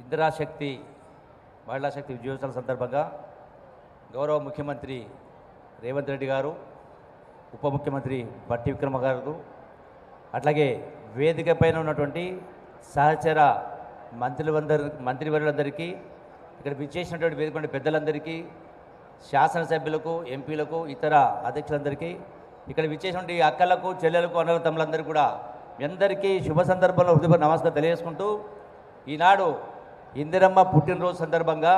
ఇందిరాశక్తి మహిళా శక్తి విజయోత్సవం సందర్భంగా గౌరవ ముఖ్యమంత్రి రేవంత్ రెడ్డి గారు ఉప ముఖ్యమంత్రి బట్టి విక్రమ గారు అట్లాగే వేదిక పైన ఉన్నటువంటి సహచర మంత్రులందరి మంత్రివర్యులందరికీ ఇక్కడ విచ్చేసినటువంటి వేదిక పెద్దలందరికీ శాసనసభ్యులకు ఎంపీలకు ఇతర అధ్యక్షులందరికీ ఇక్కడ విచ్చేసినటువంటి అక్కలకు చెల్లెలకు అన్నల తమ్ములందరికీ కూడా మీ అందరికీ శుభ సందర్భంలో హృదయ నమస్కారం తెలియజేసుకుంటూ ఈనాడు ఇందిరమ్మ పుట్టినరోజు సందర్భంగా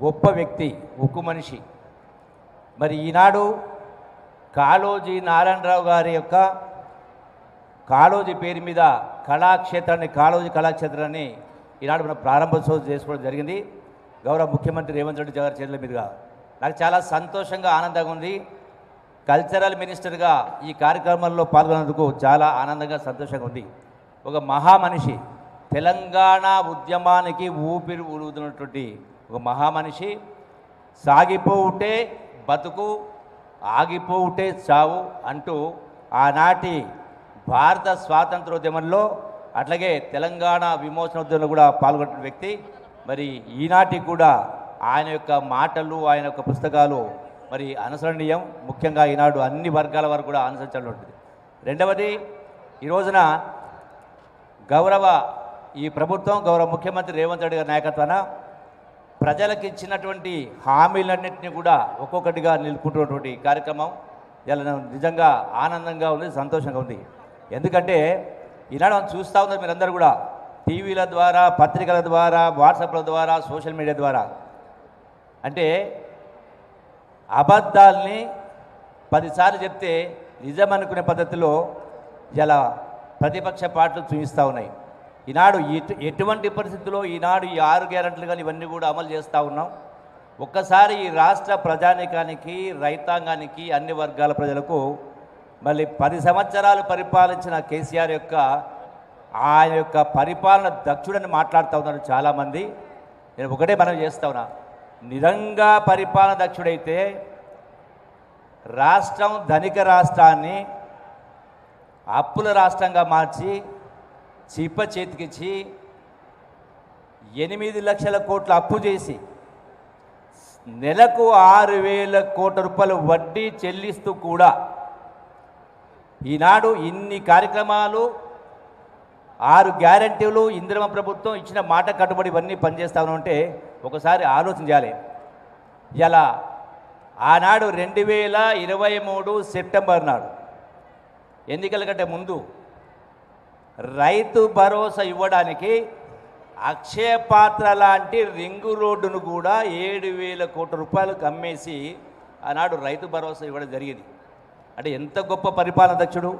గొప్ప వ్యక్తి ఉక్కు మనిషి. మరి ఈనాడు కాళోజీ నారాయణరావు గారి యొక్క కాళోజీ పేరు మీద కళాక్షేత్రాన్ని కాళోజీ కళాక్షేత్రాన్ని ఈనాడు మనం ప్రారంభోత్సవం చేసుకోవడం జరిగింది. గౌరవ ముఖ్యమంత్రి రేవంత్ రెడ్డి గారి చేతుల మీదుగా. నాకు చాలా సంతోషంగా ఆనందంగా ఉంది. కల్చరల్ మినిస్టర్గా ఈ కార్యక్రమంలో పాల్గొనేందుకు చాలా ఆనందంగా సంతోషంగా ఉంది. ఒక మహామనిషి తెలంగాణ ఉద్యమానికి ఊపిరి ఊరుతున్నటువంటి ఒక మహామనిషి సాగిపోవుటే బతుకు ఆగిపోవుటే చావు అంటూ ఆనాటి భారత స్వాతంత్రోద్యమంలో అట్లాగే తెలంగాణ విమోచనోద్యమంలో కూడా పాల్గొన్న వ్యక్తి. మరి ఈనాటికి కూడా ఆయన యొక్క మాటలు ఆయన యొక్క పుస్తకాలు మరి అనుసరణీయం. ముఖ్యంగా ఈనాడు అన్ని వర్గాల వరకు కూడా అనుసరించాలని ఉంటుంది. రెండవది ఈ రోజున గౌరవ ఈ ప్రభుత్వం గౌరవ ముఖ్యమంత్రి రేవంత్ రెడ్డి గారి నాయకత్వాన ప్రజలకు ఇచ్చినటువంటి హామీలన్నింటినీ కూడా ఒక్కొక్కటిగా నిలుపుకుంటున్నటువంటి కార్యక్రమం. ఇలా నిజంగా ఆనందంగా ఉంది సంతోషంగా ఉంది. ఎందుకంటే ఈనాడు మనం చూస్తూ ఉన్నారు మీరందరూ కూడా టీవీల ద్వారా పత్రికల ద్వారా వాట్సాప్ల ద్వారా సోషల్ మీడియా ద్వారా. అంటే అబద్ధాల్ని పదిసార్లు చెప్తే నిజం అనుకునే పద్ధతిలో ఇలా ప్రతిపక్ష పార్టీలు చూపిస్తూ ఉన్నాయి. ఈనాడు ఎటువంటి పరిస్థితుల్లో ఈనాడు ఈ ఆరు గ్యారెంట్లు కానీ ఇవన్నీ కూడా అమలు చేస్తూ ఉన్నాం. ఒక్కసారి ఈ రాష్ట్ర ప్రజానికానికి రైతాంగానికి అన్ని వర్గాల ప్రజలకు మళ్ళీ పది సంవత్సరాలు పరిపాలించిన కేసీఆర్ యొక్క ఆయన యొక్క పరిపాలన దక్షుడని మాట్లాడుతూ ఉన్నారు చాలామంది. నేను ఒకటే మనం చేస్తా ఉన్నా. నిజంగా పరిపాలన దక్షుడైతే రాష్ట్రం ధనిక రాష్ట్రాన్ని అప్పుల రాష్ట్రంగా మార్చి చిప్ప చేతికిచ్చి ఎనిమిది లక్షల కోట్లు అప్పు చేసి నెలకు ఆరు వేల కోట్ల రూపాయలు వడ్డీ చెల్లిస్తూ కూడా ఈనాడు ఇన్ని కార్యక్రమాలు ఆరు గ్యారంటీలు ఇందిరమ ప్రభుత్వం ఇచ్చిన మాట కట్టుబడి ఇవన్నీ పనిచేస్తామని ఉంటే ఒకసారి ఆలోచన చేయాలి. ఇలా ఆనాడు రెండు వేల ఇరవై మూడు సెప్టెంబర్ నాడు ఎన్నికల కంటే ముందు రైతు భరోసా ఇవ్వడానికి అక్షయ పాత్ర లాంటి రింగు రోడ్డును కూడా ఏడు వేల కోట్ల రూపాయలు అమ్మేసి ఆనాడు రైతు భరోసా ఇవ్వడం జరిగింది. అంటే ఎంత గొప్ప పరిపాలన దక్షుడు?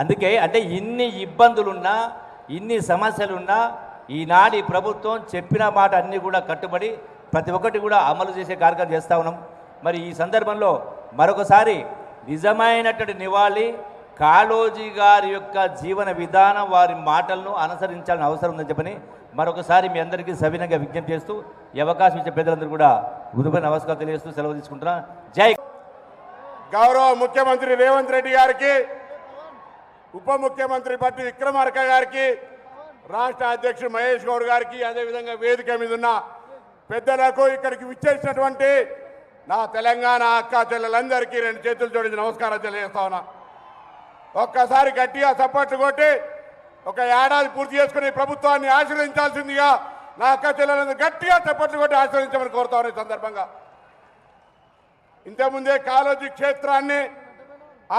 అందుకే అంటే ఇన్ని ఇబ్బందులున్నా ఇన్ని సమస్యలున్నా ఈనాడు ప్రభుత్వం చెప్పిన మాట అన్నీ కూడా కట్టుబడి ప్రతి ఒక్కటి కూడా అమలు చేసే కార్యక్రమం చేస్తూ ఉన్నాం. మరి ఈ సందర్భంలో మరొకసారి నిజమైనటువంటి నివాళి కాళోజీ గారి యొక్క జీవన విధానం వారి మాటలను అనుసరించాలని అవసరం ఉందని చెప్పని మరొకసారి మీ అందరికీ సవినంగా విజ్ఞప్తి చేస్తూ ఈ అవకాశం ఇచ్చే పెద్దలందరూ కూడా గురుపై నమస్కారం తెలియజేస్తూ సెలవు తీసుకుంటున్నా. జై గౌరవ ముఖ్యమంత్రి రేవంత్ రెడ్డి గారికి ఉప ముఖ్యమంత్రి పట్టి విక్రమార్క గారికి రాష్ట్ర అధ్యక్షుడు మహేష్ గౌడ్ గారికి అదేవిధంగా వేదిక మీద ఉన్న పెద్దలకు ఇక్కడికి విచ్చేసినటువంటి నా తెలంగాణ అక్క చెల్లెలందరికీ రెండు చేతులు జోడించి నమస్కారం తెలియజేస్తా ఉన్నా. ఒక్కసారి గట్టిగా చప్పట్లు కొట్టి ఒక ఏడాది పూర్తి చేసుకుని ప్రభుత్వాన్ని ఆశీర్వదించాల్సిందిగా నా అక్క చెల్లెలను గట్టిగా చప్పట్లు కొట్టి ఆశ్రయించమని కోరుతామని సందర్భంగా. ఇంతకుముందే కాలోజీ క్షేత్రాన్ని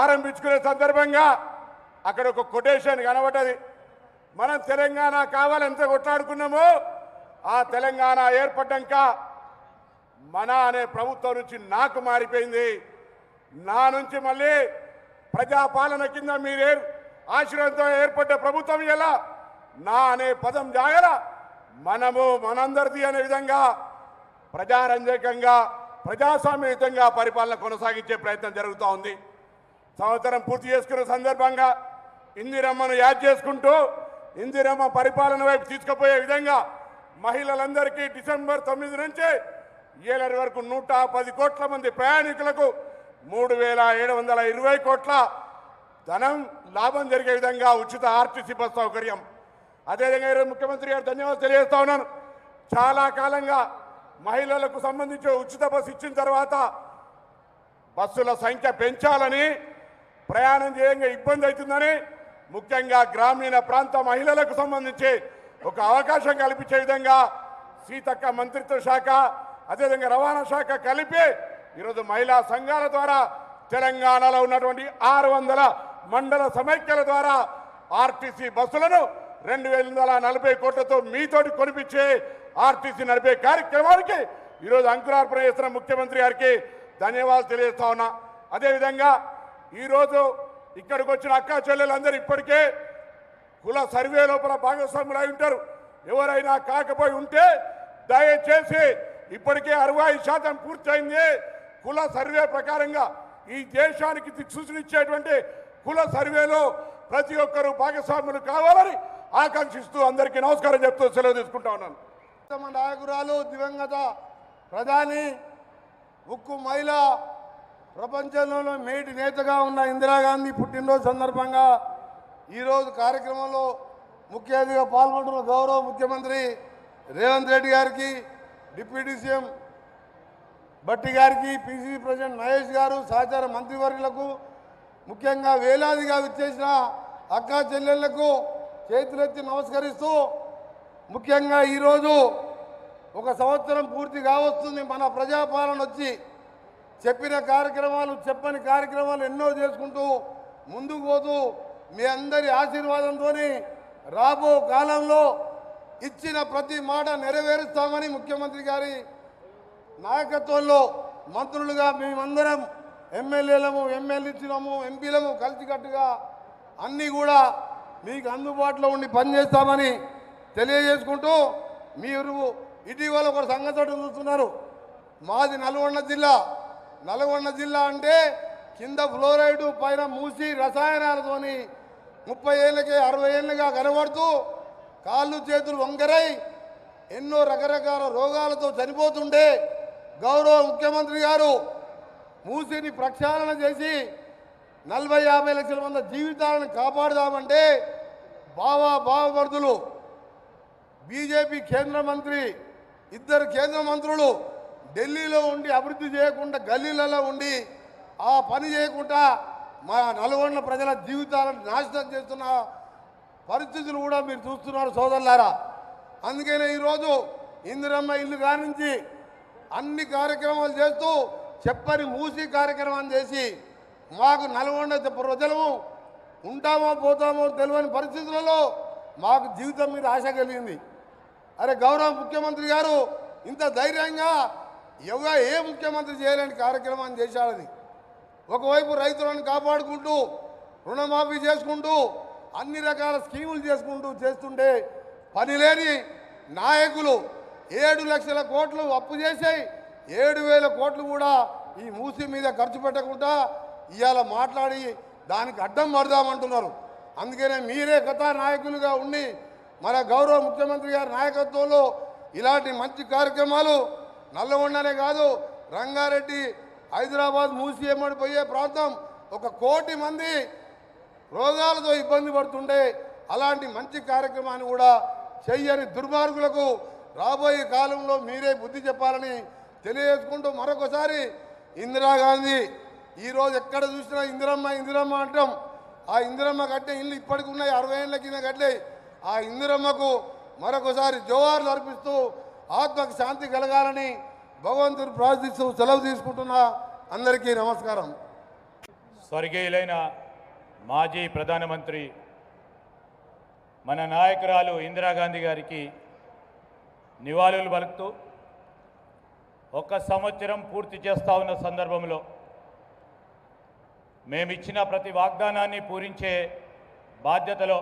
ఆరంభించుకునే సందర్భంగా అక్కడ ఒక కొటేషన్ కనబడ్డది. మనం తెలంగాణ కావాలని ఎంత కొట్లాడుకున్నామో ఆ తెలంగాణ ఏర్పడ్డాక మన అనే ప్రభుత్వం నుంచి నాకు మారిపోయింది. నా నుంచి మళ్ళీ ప్రజాపాలన కింద మీరే ఆశీర్వాదంతో ఏర్పడ్డ ప్రభుత్వం ఎలా? నా అనే పదం జాగర మనము మనందరిది అనే విధంగా ప్రజారంజకంగా ప్రజాస్వామ్యయుతంగా పరిపాలన కొనసాగించే ప్రయత్నం జరుగుతూ ఉంది. సంవత్సరం పూర్తి చేసుకున్న సందర్భంగా ఇందిరమ్మను యాద్ చేసుకుంటూ ఇందిరమ్మ పరిపాలన వైపు తీసుకుపోయే విధంగా మహిళలందరికీ డిసెంబర్ తొమ్మిది నుంచి ఏలరి వరకు నూట పది కోట్ల మంది ప్రయాణికులకు మూడు వేల ఏడు వందల ఇరవై కోట్ల ధనం లాభం జరిగే విధంగా ఉచిత ఆర్టీసీ బస్ సౌకర్యం. అదేవిధంగా ఈరోజు ముఖ్యమంత్రి గారు ధన్యవాదాలు తెలియజేస్తా ఉన్నాను. చాలా కాలంగా మహిళలకు సంబంధించి ఉచిత బస్సు ఇచ్చిన తర్వాత బస్సుల సంఖ్య పెంచాలని ప్రయాణం చేయంగా ఇబ్బంది అవుతుందని ముఖ్యంగా గ్రామీణ ప్రాంత మహిళలకు సంబంధించి ఒక అవకాశం కల్పించే విధంగా సీతక్క మంత్రిత్వ శాఖ అదేవిధంగా రవాణా శాఖ కలిపి ఈరోజు మహిళా సంఘాల ద్వారా తెలంగాణలో ఉన్నటువంటి ఆరు వందల మండల సమైక్యల ద్వారా ఆర్టీసీ బస్సులను రెండు వేల నలభై కోట్లతో మీతోటి కొనిపించే ఆర్టీసీ నడిపే కార్యక్రమానికి ఈరోజు అంకురార్పణ చేస్తున్న ముఖ్యమంత్రి గారికి ధన్యవాదాలు తెలియజేస్తా ఉన్నా. అదేవిధంగా ఈరోజు ఇక్కడికి వచ్చిన అక్కా చెల్లెలందరూ ఇప్పటికే కుల సర్వే లోపల భాగస్వాములు అయి ఉంటారు. ఎవరైనా కాకపోయి ఉంటే దయచేసి ఇప్పటికే అరవై శాతం పూర్తయింది. కుల సర్వే ప్రకారంగా ఈ దేశానికి దిక్సూచనిచ్చేటువంటి కుల సర్వేలో ప్రతి ఒక్కరూ భాగస్వాములు కావాలని ఆకాంక్షిస్తూ అందరికీ నమస్కారం చెప్తూ సెలవు తీసుకుంటా ఉన్నాను. ఉత్తమ నాయకురాలు దివంగత ప్రధాని ఉక్కు మహిళ ప్రపంచంలోనే మేటి నేతగా ఉన్న ఇందిరాగాంధీ పుట్టినరోజు సందర్భంగా ఈరోజు కార్యక్రమంలో ముఖ్య అతిథిగా పాల్గొంటున్న గౌరవ ముఖ్యమంత్రి రేవంత్ రెడ్డి గారికి డిప్యూటీ సీఎం భట్టి గారికి పిసిసి ప్రెసిడెంట్ మహేష్ గారు సహచార మంత్రివర్యులకు ముఖ్యంగా వేలాదిగా విచ్చేసిన అక్కా చెల్లెళ్ళకు చేతులెత్తి నమస్కరిస్తూ ముఖ్యంగా ఈరోజు ఒక సంవత్సరం పూర్తి కావస్తుంది. మన ప్రజాపాలన వచ్చి చెప్పిన కార్యక్రమాలు చెప్పని కార్యక్రమాలు ఎన్నో చేసుకుంటూ ముందుకు పోతూ మీ అందరి ఆశీర్వాదంతో రాబో కాలంలో ఇచ్చిన ప్రతి మాట నెరవేరుస్తామని ముఖ్యమంత్రి గారి నాయకత్వంలో మంత్రులుగా మేమందరం ఎమ్మెల్యేలము ఎమ్మెల్యేలము ఎంపీలము కలిసికట్టుగా అన్నీ కూడా మీకు అందుబాటులో ఉండి పనిచేస్తామని తెలియజేసుకుంటూ మీరు ఇటీవల ఒక సంగతి చూస్తున్నారు. మాది నల్గొండ జిల్లా. నల్గొండ జిల్లా అంటే కింద ఫ్లోరైడ్ పైన మూసి రసాయనాలతోని ముప్పై ఏళ్ళకి అరవై ఏళ్ళుగా కనబడుతూ కాళ్ళు చేతులు వంకరై ఎన్నో రకరకాల రోగాలతో చనిపోతుండే గౌరవ ముఖ్యమంత్రి గారు మూసిని ప్రక్షాళన చేసి నలభై యాభై లక్షల మంది జీవితాలను కాపాడుదామంటే బావా బావవర్ధులు బీజేపీ కేంద్ర మంత్రి ఇద్దరు కేంద్ర మంత్రులు ఢిల్లీలో ఉండి అభివృద్ధి చేయకుండా గల్లీలలో ఉండి ఆ పని చేయకుండా మా నల్గొండ ప్రజల జీవితాలను నాశనం చేస్తున్న పరిస్థితులు కూడా మీరు చూస్తున్నారు సోదరులారా. అందుకనే ఈరోజు ఇందిరమ్మ ఇల్లు కానించి అన్ని కార్యక్రమాలు చేస్తూ చెప్పని మూసి కార్యక్రమాన్ని చేసి మాకు నల్గొండ ప్రజలము ఉంటామో పోతామో తెలియని పరిస్థితులలో మాకు జీవితం మీద ఆశ కలిగింది. అరే గౌరవ ముఖ్యమంత్రి గారు ఇంత ధైర్యంగా ఎవ ఏ ముఖ్యమంత్రి చేయలేని కార్యక్రమాన్ని చేశాడని ఒకవైపు రైతులను కాపాడుకుంటూ రుణమాఫీ చేసుకుంటూ అన్ని రకాల స్కీములు చేసుకుంటూ చేస్తుంటే పని లేని నాయకులు ఏడు లక్షల కోట్లు అప్పు చేసాయి. ఏడు వేల కోట్లు కూడా ఈ మూసి మీద ఖర్చు పెట్టకుండా ఇవాళ మాట్లాడి దానికి అడ్డం పడదామంటున్నారు. అందుకనే మీరే కథా నాయకులుగా ఉండి మన గౌరవ ముఖ్యమంత్రి గారి నాయకత్వంలో ఇలాంటి మంచి కార్యక్రమాలు నల్లగొండనే కాదు రంగారెడ్డి హైదరాబాద్ మూసి ఎమ్మడి పోయే ప్రాంతం ఒక కోటి మంది రోగాలతో ఇబ్బంది పడుతుండే అలాంటి మంచి కార్యక్రమాన్ని కూడా చెయ్యని దుర్మార్గులకు రాబోయే కాలంలో మీరే బుద్ధి చెప్పాలని తెలియజేసుకుంటూ మరొకసారి ఇందిరాగాంధీ ఈరోజు ఎక్కడ చూసినా ఇందిరమ్మ ఇందిరమ్మ అంటాం. ఆ ఇందిరమ్మ కట్టే ఇల్లు ఇప్పటికి ఉన్నాయి అరవై ఏళ్ళ కింద కట్టే ఆ ఇందిరమ్మకు మరొకసారి జోహార్లు అర్పిస్తూ ఆత్మకు శాంతి కలగాలని భగవంతుడు ప్రార్థిస్తూ సెలవు తీసుకుంటున్నా. అందరికీ నమస్కారం. స్వర్గీయులైన మాజీ ప్రధానమంత్రి మన నాయకురాలు ఇందిరాగాంధీ గారికి నివాళులు పలుకుతూ ఒక సంవత్సరం పూర్తి చేస్తా ఉన్న సందర్భంలో మేమిచ్చిన ప్రతి వాగ్దానాన్ని పూరించే బాధ్యతలో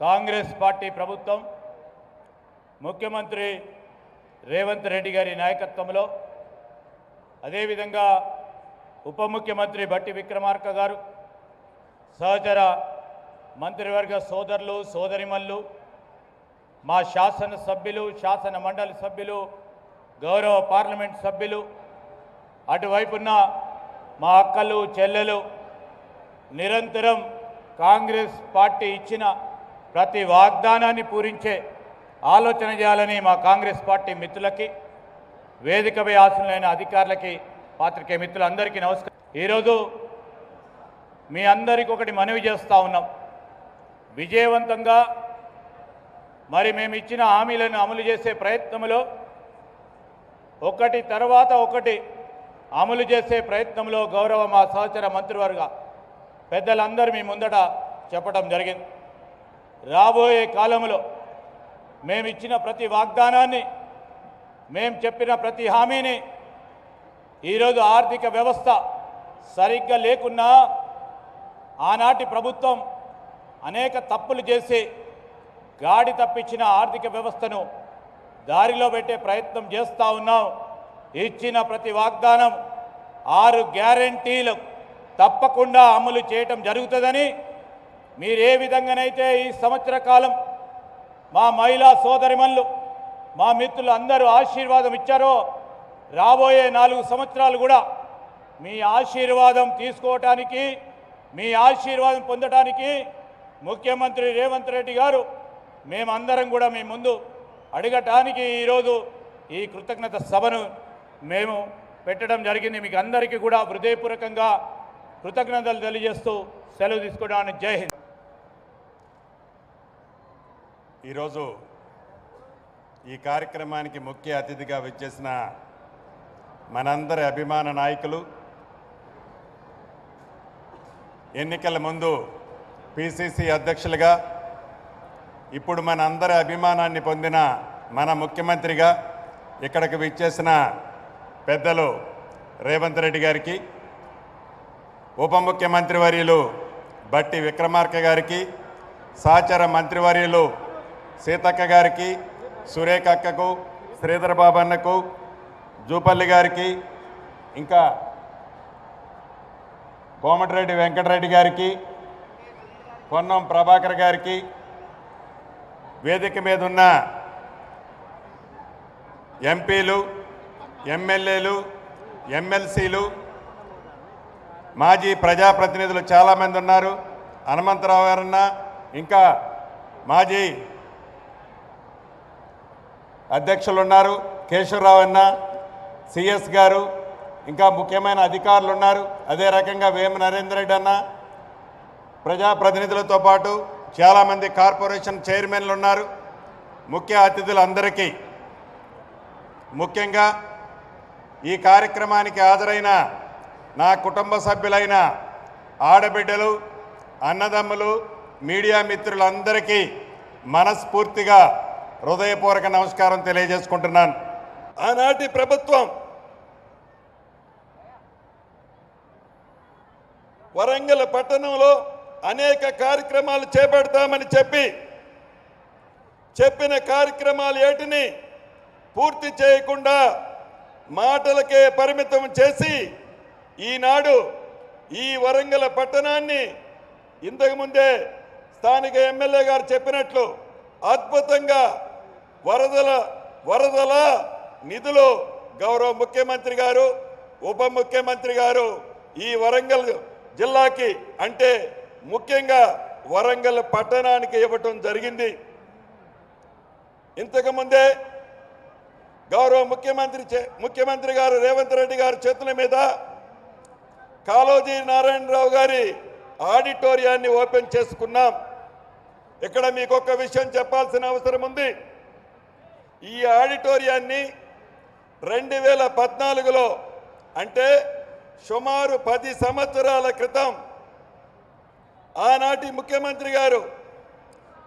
కాంగ్రెస్ పార్టీ ప్రభుత్వం ముఖ్యమంత్రి రేవంత్ రెడ్డి గారి నాయకత్వంలో అదేవిధంగా ఉప ముఖ్యమంత్రి బట్టి విక్రమార్క గారు సహచర మంత్రివర్గ సోదరులు సోదరిమల్లు మా శాసన సభ్యులు శాసన మండలి సభ్యులు గౌరవ పార్లమెంట్ సభ్యులు అటువైపున్న మా అక్కలు చెల్లెలు నిరంతరం కాంగ్రెస్ పార్టీ ఇచ్చిన ప్రతి వాగ్దానాన్ని పూరించే ఆలోచన చేయాలని మా కాంగ్రెస్ పార్టీ మిత్రులకి వేదికపై ఆశలైన అధికారులకి పాత్రికే మిత్రులందరికీ నమస్కారం. ఈరోజు మీ అందరికీ ఒకటి మనవి చేస్తూ ఉన్నాం. విజయవంతంగా మరి మేము ఇచ్చిన హామీలను అమలు చేసే ప్రయత్నంలో ఒకటి తర్వాత ఒకటి అమలు చేసే ప్రయత్నంలో గౌరవ మా సహచర మంత్రివర్గ పెద్దలందరూ మీ ముందట చెప్పడం జరిగింది. రాబోయే కాలంలో మేము ఇచ్చిన ప్రతి వాగ్దానాన్ని మేము చెప్పిన ప్రతి హామీని ఈరోజు ఆర్థిక వ్యవస్థ సరిగ్గా లేకున్నా ఆనాటి ప్రభుత్వం అనేక తప్పులు చేసి గాడి తప్పించిన ఆర్థిక వ్యవస్థను దారిలో పెట్టే ప్రయత్నం చేస్తూ ఉన్నాం. ఇచ్చిన ప్రతి వాగ్దానం ఆరు గ్యారంటీలు తప్పకుండా అమలు చేయటం జరుగుతుందని మీరే విధంగానైతే ఈ సంవత్సర కాలం మా మహిళా సోదరిమన్లు మా మిత్రులు అందరూ ఆశీర్వాదం ఇచ్చారో రాబోయే నాలుగు సంవత్సరాలు కూడా మీ ఆశీర్వాదం తీసుకోవటానికి మీ ఆశీర్వాదం పొందటానికి ముఖ్యమంత్రి రేవంత్ రెడ్డి గారు మేమందరం కూడా మీ ముందు అడగటానికి ఈరోజు ఈ కృతజ్ఞత సభను మేము పెట్టడం జరిగింది. మీకు అందరికీ కూడా హృదయపూర్వకంగా కృతజ్ఞతలు తెలియజేస్తూ సెలవు తీసుకోవడానికి జై హింద్. ఈరోజు ఈ కార్యక్రమానికి ముఖ్య అతిథిగా వచ్చేసిన మనందరి అభిమాన నాయకులు ఎన్నికల ముందు పిసిసి అధ్యక్షులుగా ఇప్పుడు మన అందరి అభిమానాన్ని పొందిన మన ముఖ్యమంత్రిగా ఇక్కడికి విచ్చేసిన పెద్దలు రేవంత్ రెడ్డి గారికి ఉప ముఖ్యమంత్రి వర్యులు బట్టి విక్రమార్క గారికి సహచర మంత్రివర్యులు సీతక్క గారికి సురేఖ అక్కకు శ్రీధర్ బాబన్నకు జూపల్లి గారికి ఇంకా కోమటిరెడ్డి వెంకటరెడ్డి గారికి పొన్నం ప్రభాకర్ గారికి వేదిక మీద ఉన్న ఎంపీలు ఎమ్మెల్యేలు ఎమ్మెల్సీలు మాజీ ప్రజాప్రతినిధులు చాలామంది ఉన్నారు. హనుమంతరావు గారన్న ఇంకా మాజీ అధ్యక్షులు ఉన్నారు. కేశవరావు అన్న సిఎస్ గారు ఇంకా ముఖ్యమైన అధికారులు ఉన్నారు. అదే రకంగా వేమ నరేందర్ రెడ్డి అన్న ప్రజాప్రతినిధులతో పాటు చాలామంది కార్పొరేషన్ చైర్మన్లు ఉన్నారు. ముఖ్య అతిథులందరికీ ముఖ్యంగా ఈ కార్యక్రమానికి హాజరైన నా కుటుంబ సభ్యులైన ఆడబిడ్డలు అన్నదమ్ములు మీడియా మిత్రులందరికీ మనస్ఫూర్తిగా హృదయపూర్వక నమస్కారం తెలియజేసుకుంటున్నాను. ఆనాటి ప్రభుత్వం వరంగల్ పట్టణంలో అనేక కార్యక్రమాలు చేపడతామని చెప్పి చెప్పిన కార్యక్రమాలు ఏటిని పూర్తి చేయకుండా మాటలకే పరిమితం చేసి ఈనాడు ఈ వరంగల్ పట్టణాన్ని ఇంతకుముందే స్థానిక ఎమ్మెల్యే గారు చెప్పినట్లు అద్భుతంగా వరదల వరదల నిధులు గౌరవ ముఖ్యమంత్రి గారు ఉప ముఖ్యమంత్రి గారు ఈ వరంగల్ జిల్లాకి అంటే ముఖ్యంగా వరంగల్ పట్టణానికి ఇవ్వటం జరిగింది. ఇంతకుముందే గౌరవ ముఖ్యమంత్రి చే- ముఖ్యమంత్రి గారు రేవంత్ రెడ్డి గారి చేతుల మీద కాళోజీ నారాయణరావు గారి ఆడిటోరియాన్ని ఓపెన్ చేసుకున్నాం. ఇక్కడ మీకు ఒక విషయం చెప్పాల్సిన అవసరం ఉంది. ఈ ఆడిటోరియాన్ని రెండు వేల పద్నాలుగులో అంటే సుమారు పది సంవత్సరాల క్రితం ఆనాటి ముఖ్యమంత్రి గారు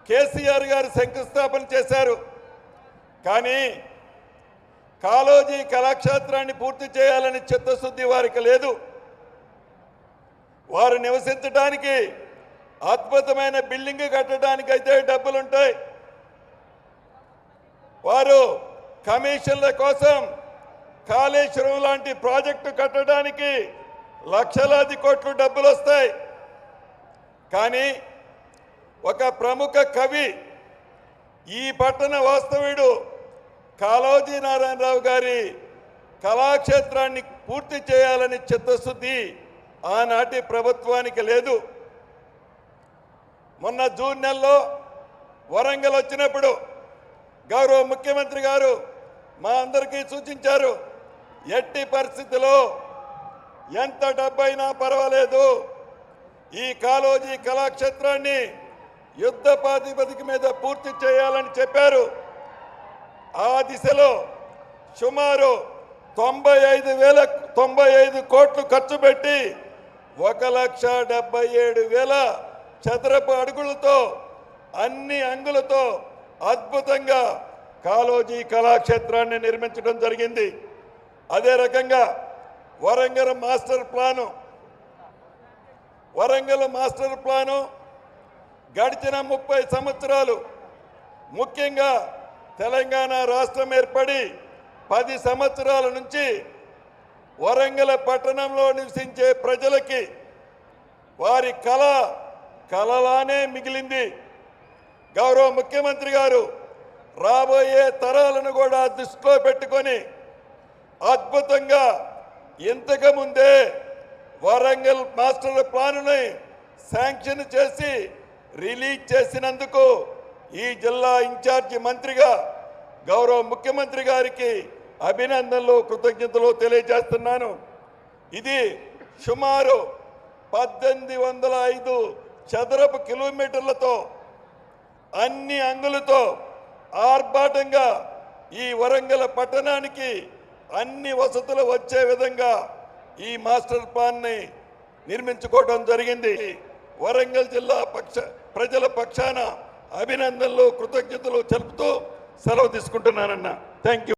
కేసీఆర్ గారు శంకుస్థాపన చేశారు. కానీ కాలోజీ కళాక్షేత్రాన్ని పూర్తి చేయాలని చిత్తశుద్ధి వారికి లేదు. వారు నివసించడానికి అద్భుతమైన బిల్డింగ్ కట్టడానికి అయితే డబ్బులుంటాయి. వారు కమిషన్ల కోసం కాళేశ్వరం లాంటి ప్రాజెక్టు కట్టడానికి లక్షలాది కోట్లు డబ్బులు వస్తాయి కానీ ఒక ప్రముఖ కవి ఈ పట్టణ వాస్తవ్యుడు కాళోజీ నారాయణరావు గారి కళాక్షేత్రాన్ని పూర్తి చేయాలని చిత్తశుద్ధి ఆనాటి ప్రభుత్వానికి లేదు. మొన్న జూన్ నెలలో వరంగల్ వచ్చినప్పుడు గౌరవ ముఖ్యమంత్రి గారు మా అందరికీ సూచించారు ఎట్టి పరిస్థితిలో ఎంత డబ్బైనా పర్వాలేదు ఈ కాలోజీ కళాక్షేత్రాన్ని యుద్ధ ప్రాతిపదిక మీద పూర్తి చేయాలని చెప్పారు. ఆ దిశలో సుమారు తొంభై ఐదు వేల తొంభై ఐదు కోట్లు ఖర్చు పెట్టి ఒక లక్ష డెబ్బై ఏడు వేల చదరపు అడుగులతో అన్ని అంగులతో అద్భుతంగా కాలోజీ కళాక్షేత్రాన్ని నిర్మించడం జరిగింది. అదే రకంగా Warangal master plan Warangal master plan గడిచిన ముప్పై సంవత్సరాలు ముఖ్యంగా తెలంగాణ రాష్ట్రం ఏర్పడి పది సంవత్సరాల నుంచి వరంగల్ పట్టణంలో నివసించే ప్రజలకి వారి కళ కలలానే మిగిలింది. గౌరవ ముఖ్యమంత్రి గారు రాబోయే తరాలను కూడా దృష్టిలో పెట్టుకొని అద్భుతంగా ఇంతకు ముందే వరంగల్ మాస్టర్ ప్లానుని శాంక్షన్ చేసి రిలీజ్ చేసినందుకు ఈ జిల్లా ఇన్ఛార్జి మంత్రిగా గౌరవ ముఖ్యమంత్రి గారికి అభినందనలు కృతజ్ఞతలు తెలియజేస్తున్నాను. ఇది సుమారు పద్దెనిమిది వందల ఐదు చదరపు కిలోమీటర్లతో అన్ని అంగులతో ఆర్భాటంగా ఈ వరంగల్ పట్టణానికి అన్ని వసతులు వచ్చే విధంగా ఈ మాస్టర్ ప్లాన్ని నిర్మించుకోవడం జరిగింది. వరంగల్ జిల్లా పక్ష ప్రజల పక్షాన అభినందనలు కృతజ్ఞతలు తెలుపుతూ సెలవు తీసుకుంటున్నానన్న. Thank you